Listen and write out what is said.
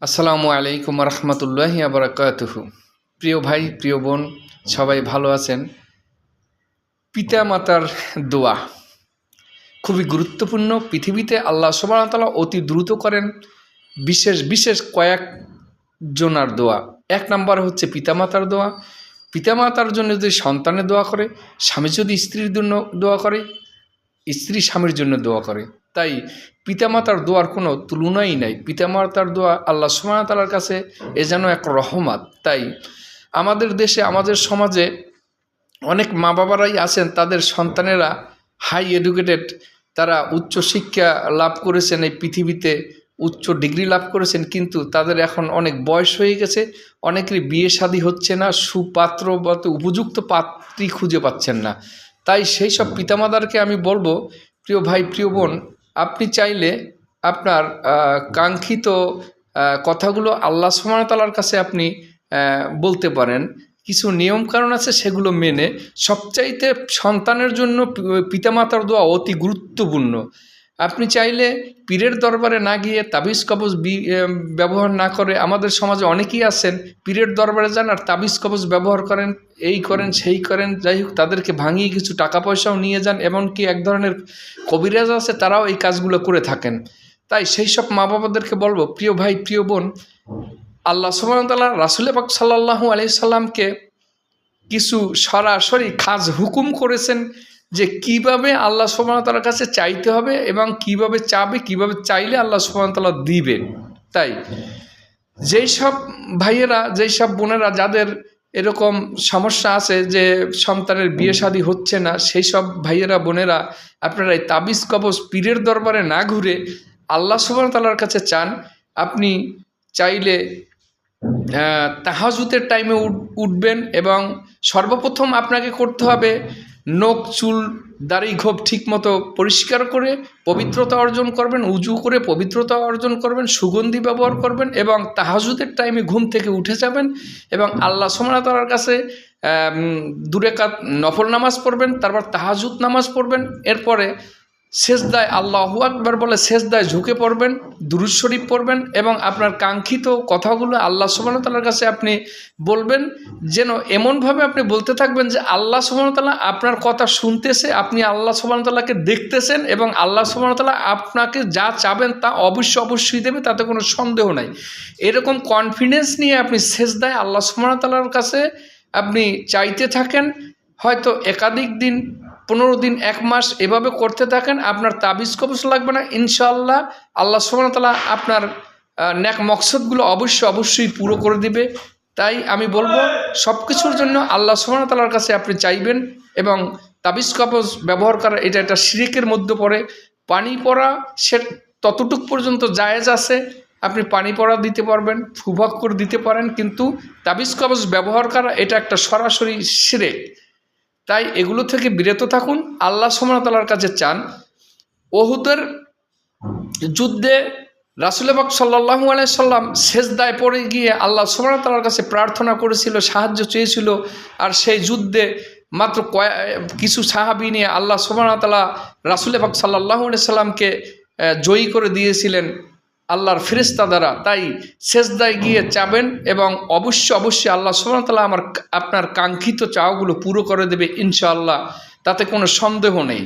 আসসালামু আলাইকুম রহমতুল্লাহ আবরাকাতুহ। প্রিয় ভাই, প্রিয় বোন, সবাই ভালো আছেন? পিতা মাতার দোয়া খুবই গুরুত্বপূর্ণ। পৃথিবীতে আল্লাহ সুবাহতাল্লাহ অতি দ্রুত করেন। বিশেষ বিশেষ কয়েক জনার দোয়া। এক নম্বর হচ্ছে পিতামাতার দোয়া। পিতামাতার জন্য যদি সন্তানের দোয়া করে, স্বামী যদি স্ত্রীর জন্য দোয়া করে, স্ত্রী স্বামীর জন্য দোয়া করে। তাই পিতামাতার দোয়ার কোনো তুলনাই নাই। পিতামাতার দোয়া আল্লাহ সুমাতালার কাছে এ যেন এক রহমত। তাই আমাদের দেশে, আমাদের সমাজে অনেক মা বাবারাই আছেন, তাদের সন্তানেরা হাই এডুকেটেড, তারা উচ্চ শিক্ষা লাভ করেছেন, এই পৃথিবীতে উচ্চ ডিগ্রি লাভ করেছেন, কিন্তু তাদের এখন অনেক বয়স হয়ে গেছে, অনেকেরই বিয়ে শাদী হচ্ছে না সুপাত্র বা উপযুক্ত পাত্রী খুঁজে পাচ্ছেন না। তাই সেই সব পিতামাতারকে আমি বলব, প্রিয় ভাই, প্রিয় বোন আপনি চাইলে আপনার কাঙ্ক্ষিত কথাগুলো আল্লাহ সমানতালার কাছে আপনি বলতে পারেন। কিছু নিয়ম কারণ আছে সেগুলো মেনে সবচাইতে সন্তানের জন্য পিতামাতার দোয়া অতি গুরুত্বপূর্ণ। আপনি চাইলে পীরের দরবারে না গিয়ে তাবিজ কবজ ব্যবহার না করে, আমাদের সমাজে অনেকেই আছেন, পীরের দরবারে যান আর তাবিজ কবজ ব্যবহার করেন, এই করেন, সেই করেন, যাই হোক, তাদেরকে ভাঙিয়ে কিছু টাকা পয়সাও নিয়ে যান, এমনকি এক ধরনের কবিরাজ আছে, তারাও এই কাজগুলো করে থাকেন। তাই সেই সব মা বাবাদেরকে বলব, প্রিয় ভাই, প্রিয় বোন, আল্লাহ সুবাহতাল্লাহ রাসুল পাক সাল্লাহু আলি সাল্লামকে কিছু সরাসরি খাস হুকুম করেছেন যে কীভাবে আল্লাহ সুবাহতালার কাছে চাইতে হবে এবং কীভাবে চাবে, কীভাবে চাইলে আল্লাহ সুবাহতাল্লাহ দিবেন। তাই যেই সব ভাইয়েরা যেই সব বোনেরা, যাদের এরকম সমস্যা আছে যে সন্তানের বিয়ে শাদী হচ্ছে না সেই সব ভাইয়েরা, বোনেরা, আপনারা এই তাবিজ কবজ পীরের দরবারে না ঘুরে আল্লাহ সুবাহতাল্লার কাছে চান, আপনি চাইলে তাহাজুতের টাইমে উঠ- উঠবেন এবং সর্বপ্রথম আপনাকে করতে হবে নখ, চুল, দাড়ি, ঘোপ ঠিকমতো পরিষ্কার করে পবিত্রতা অর্জন করবেন, উজু করে পবিত্রতা অর্জন করবেন, সুগন্ধি ব্যবহার করবেন এবং তাহাজুদের টাইমে ঘুম থেকে উঠে যাবেন এবং আল্লাহ সোমনাতার কাছে দূরে কাত নফল নামাজ পড়বেন, তারপর তাহাজুদ নামাজ পড়বেন। এরপরে শেষদায় আল্লাহু আকবার বলে শেষদায় ঝুঁকে পড়বেন, দুরুদ শরীফ পড়বেন এবং আপনার কাঙ্ক্ষিত কথাগুলো আল্লাহ সুবাহতাল্লার কাছে আপনি বলবেন, যেন এমনভাবে আপনি বলতে থাকবেন যে আল্লাহ সুবাহতাল্লাহ আপনার কথা শুনতেছে, আপনি আল্লাহ সুবাহতাল্লাহকে দেখতেছেন এবং আল্লাহ সুবাহতাল্লাহ আপনাকে যা চাবেন তা অবশ্যই অবশ্যই দেবে, তাতে কোনো সন্দেহ নাই। এরকম কনফিডেন্স নিয়ে আপনি শেষদায় আল্লাহ সুবাহতাল্লাহর কাছে আপনি চাইতে থাকেন, হয়তো একাধিক দিন পনেরো দিন, এক মাস এভাবে করতে থাকেন, আপনার তাবিজ কবজ লাগবে না। ইনশাল্লাহ আল্লাহ সুবাহতাল্লাহ আপনার ন্যাক মকসদগুলো অবশ্যই অবশ্যই পুরো করে দিবে। তাই আমি বলব সব কিছুর জন্য আল্লাহ সুবাহতাল্লাহর কাছে আপনি চাইবেন এবং তাবিজ কবজ ব্যবহার করা, এটা একটা সিরেকের মধ্যে পড়ে। পানি পড়া, সে ততটুক পর্যন্ত জায়েজ আছে। আপনি পানি পড়া দিতে পারবেন ফুভাগ করে দিতে পারেন, কিন্তু তাবিজ কবজ ব্যবহার করা, এটা একটা সরাসরি শিরেক। তাই এগুলো থেকে বিরত থাকুন। আল্লাহ সুমনতালার কাছে চান ওহুদের যুদ্ধে রাসুলেবাক সাল্লাহু আলাইসাল্লাম শেষদায় পড়ে গিয়ে আল্লাহ সুমনতালার কাছে প্রার্থনা করেছিল, সাহায্য চেয়েছিল। আর সেই যুদ্ধে মাত্র কয়, কিছু সাহাবি নিয়ে আল্লাহ সুমনতালা রাসুলেবাক সাল্লাহু সাল্লামকে জয়ী করে দিয়েছিলেন। আল্লাহর ফিরিস্তা দ্বারা। তাই শেষদায় গিয়ে চাবেন এবং অবশ্যই অবশ্যই আল্লাহ সুমতলা আমার আপনার কাঙ্ক্ষিত চাওগুলো পুরো করে দেবে ইনশাআল্লাহ। তাতে কোনো সন্দেহ নেই।